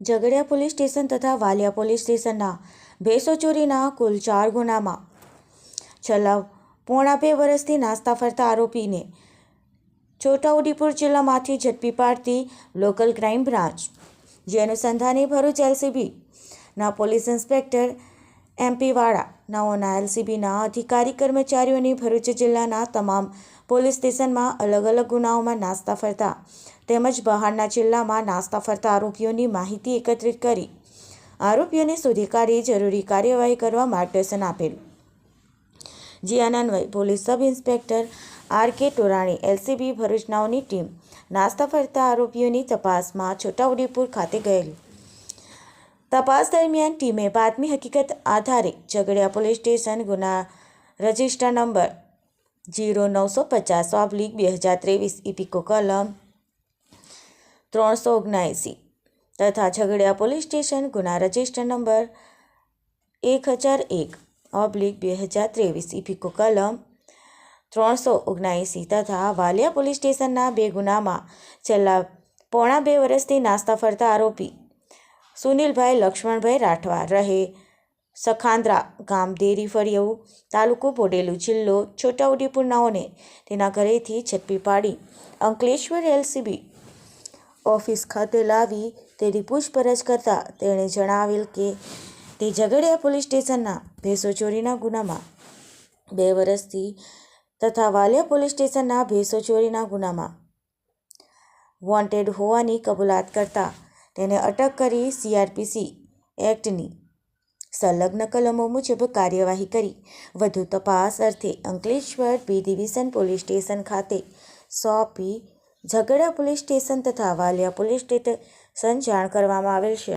Jhagadia police station તથા Valia police સ્ટેશનના ભેસો ચોરીના કુલ ચાર ગુનામાં. છેલ્લા પોણા બે વર્ષથી નાસ્તા ફરતા આરોપીને છોટાઉદેપુર જિલ્લામાંથી ઝડપી પાડતી લોકલ ક્રાઇમ બ્રાન્ચ. જે અનુસંધાને ભરૂચ એલસીબીના પોલીસ ઇન્સ્પેક્ટર એમપી વાળા નાઓના એલસીબીના અધિકારી, કર્મચારીઓની ભરૂચ જિલ્લાના તમામ પોલીસ સ્ટેશનમાં અલગ અલગ ગુનાઓમાં નાસ્તા ફરતા તેમજ બહારના જિલ્લામાં નાસ્તા ફરતા આરોપીઓની માહિતી એકત્રિત કરી. આરોપીઓને શોધી કાઢી જરૂરી કાર્યવાહી કરવા માર્ગદર્શન આપેલું. જે અન્વયે police sub inspector R K Torani, LCB ભરૂચનાઓની team નાસ્તા ફરતા આરોપીઓની તપાસમાં છોટાઉદેપુર ખાતે ગયેલી. તપાસ દરમિયાન ટીમે બાતમી હકીકત આધારે ઝઘડિયા પોલીસ સ્ટેશન ગુના રજિસ્ટર નંબર જીરો નવસો પચાસ ઓબ્લિક બે હજાર ત્રેવીસ ઇપિકો કલમ ત્રણસો ઓગણએંસી તથા ઝઘડિયા પોલીસ સ્ટેશન ગુના રજિસ્ટર નંબર એક હજાર એક ઓબ્લિક બે હજાર ત્રેવીસ ઇપિકો કલમ ત્રણસો ઓગણએંસી તથા વાલિયા પોલીસ સ્ટેશનના બે ગુનામાં છેલ્લા પોણા બે વર્ષથી નાસ્તા ફરતા આરોપી સુનિલભાઈ, લક્ષ્મણભાઈ રાઠવા રહે. સખાંદ્રા ગામ દેરી ફળિયું તાલુકો બોડેલું જિલ્લો છોટાઉદેપુરનાઓને તેના ઘરેથી ઝડપી પાડી અંકલેશ્વર એલસીબી ઓફિસ ખાતે લાવી તેની પૂછપરછ કરતાં તેણે જણાવેલ કે, તે ઝઘડિયા પોલીસ સ્ટેશનના ભેંસો ચોરીના ગુનામાં બે વર્ષથી તથા વાલિયા પોલીસ સ્ટેશનના ભેંસો ચોરીના ગુનામાં વોન્ટેડ હોવાની કબૂલાત કરતા તેને અટક કરી સીઆરપીસી એક્ટની સંલગ્ન કલમો મુજબ કાર્યવાહી કરી. વધુ તપાસ અર્થે Ankleshwar B division police station ખાતે સોંપી ઝઘડા પોલીસ સ્ટેશન તથા વાલિયા પોલીસ સ્ટેશન જાણ કરવામાં આવેલ છે.